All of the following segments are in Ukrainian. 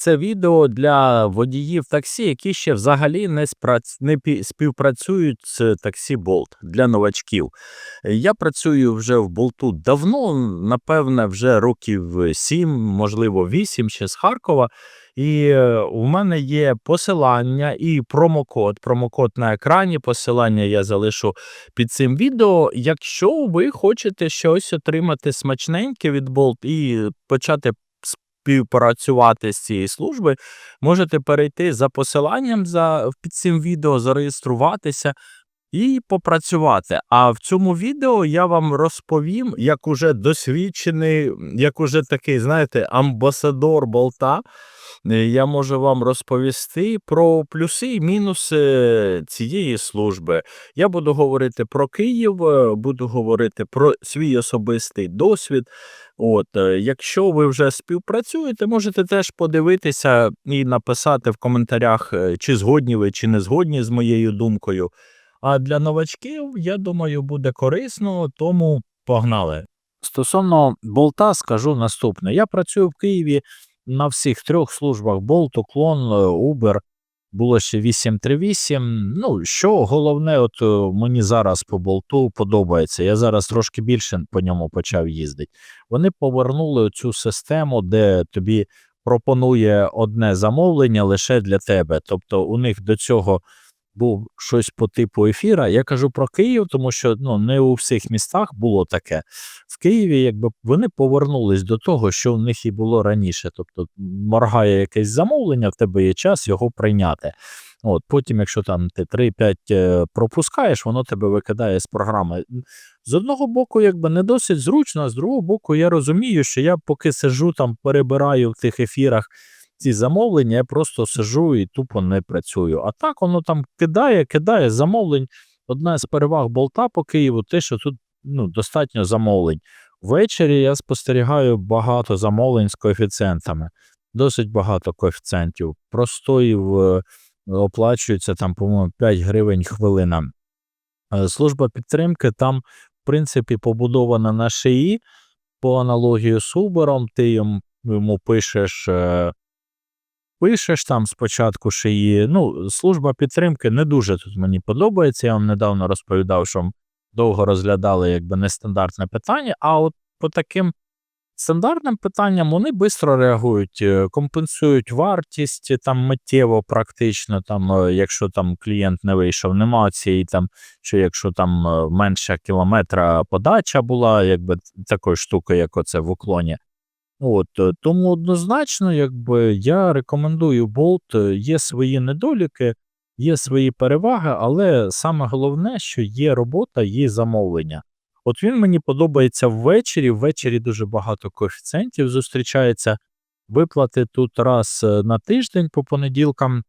Це відео для водіїв таксі, які ще взагалі не, співпрацюють з таксі Болт для новачків. Я працюю вже в Болту давно, напевне, вже років 7, можливо, 8 ще з Харкова. І е, у мене є посилання і промокод. Промокод на екрані. Посилання я залишу під цим відео. Якщо ви хочете щось отримати смачненьке від Болт і почати співпрацювати з цієї служби, можете перейти за посиланням за, під цим відео, зареєструватися і попрацювати. А в цьому відео я вам розповім, як уже досвідчений, як уже такий, знаєте, амбасадор болта. е, Я можу вам розповісти про плюси і мінуси цієї служби. Я буду говорити про Київ, е, буду говорити про свій особистий досвід. От, е, якщо ви вже співпрацюєте, можете теж подивитися і написати в коментарях, чи згодні ви, чи не згодні з моєю думкою. А для новачків, я думаю, буде корисно, тому погнали. Стосовно болта, скажу наступне: я працюю в Києві на всіх трьох службах: Болт, Уклон, е, Uber. Було ще 838. Ну, що головне, от е, мені зараз по болту подобається. Я зараз трошки більше по ньому почав їздити. Вони повернули цю систему, де тобі пропонує одне замовлення лише для тебе. Тобто у них до цього був щось по типу ефіра. Я кажу про Київ, тому що ну, не у всіх містах було таке. В Києві, якби вони повернулись до того, що в них і було раніше. Тобто моргає якесь замовлення, в тебе є час його прийняти. От, потім, якщо там ти 3-5 е, пропускаєш, воно тебе викидає з програми. З одного боку, якби не досить зручно, а з другого боку, я розумію, що я поки сижу там, перебираю в тих ефірах ці замовлення, я просто сижу і тупо не працюю. А так воно там кидає, кидає замовлень. Одна з переваг болта по Києву, те, що тут ну, достатньо замовлень. Ввечері я спостерігаю багато замовлень з коефіцієнтами, досить багато коефіцієнтів. Простоїв е, оплачується там, по-моєму, 5 гривень хвилина. Е, Служба підтримки там, в принципі, побудована на шиї по аналогію з Uber, ти йому, йому пишеш. Пишеш там спочатку шиї. Ну, служба підтримки не дуже тут мені подобається. Я вам недавно розповідав, що довго розглядали якби нестандартне питання. А от по таким стандартним питанням вони швидко реагують, е, компенсують вартість там миттєво, практично. Там, е, якщо там клієнт не вийшов, нема цієї там, що якщо там е, менше кілометра подача була, якби такої штуки, як оце в уклоні. От, е, тому однозначно, якби я рекомендую Bolt, е, є свої недоліки, є свої переваги, але саме головне, що є робота, є замовлення. От він мені подобається ввечері. Ввечері дуже багато коефіцієнтів зустрічається. Виплати тут раз е, на тиждень по понеділкам.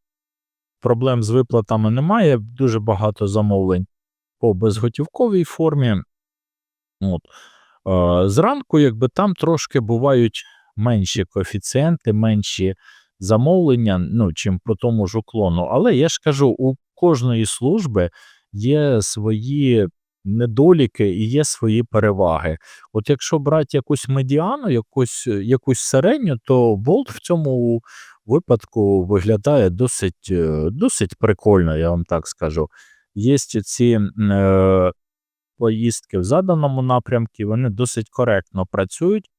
Проблем з виплатами немає. Дуже багато замовлень по безготівковій формі. От. Е, Зранку, якби там трошки бувають менші коефіцієнти, менші замовлення, ну, чим по тому ж уклону. Але я ж кажу, у кожної служби є свої недоліки і є свої переваги. От якщо брати якусь медіану, якусь, якусь середню, то болт в цьому випадку виглядає досить, е, досить прикольно, я вам так скажу. Є ці е, поїздки в заданому напрямку, вони досить коректно працюють.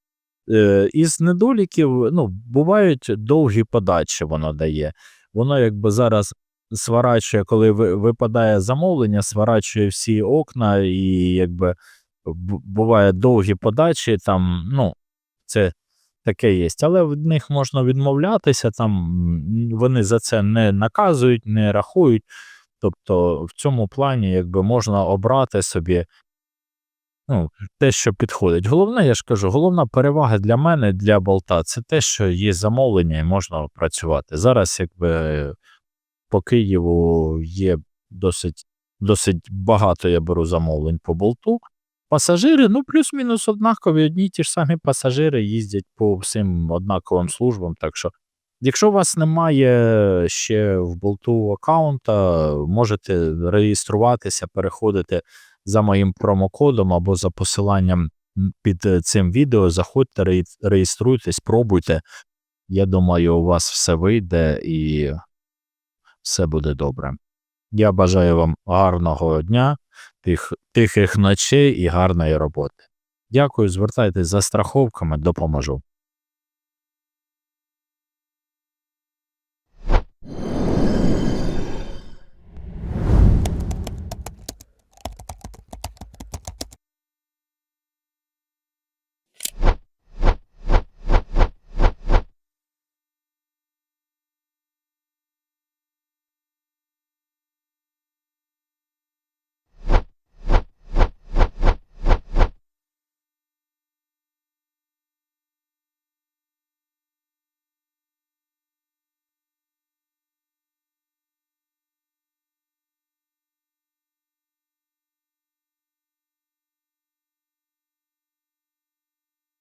Е, Із недоліків, ну, бувають довгі подачі, воно дає. Воно якби зараз сворачує, коли випадає замовлення, сворачує всі окна, і якби буває довгі подачі, там, ну, це таке є. Але від них можна відмовлятися, там вони за це не наказують, не рахують. Тобто в цьому плані якби можна обрати собі ну, те, що підходить. Головне, я ж кажу, головна перевага для мене, для болта, це те, що є замовлення і можна працювати. Зараз, якби по Києву є досить, досить багато я беру замовлень по болту. Пасажири, ну, плюс-мінус однакові, одні й ті ж самі пасажири їздять по всім однаковим службам. Так що, якщо у вас немає ще в болту аккаунта, можете реєструватися, переходити за моїм промокодом або за посиланням під цим відео. Заходьте, реєструйтесь, пробуйте. Я думаю, у вас все вийде і все буде добре. Я бажаю вам гарного дня, тих, тихих ночей і гарної роботи. Дякую, звертайтесь за страховками, допоможу.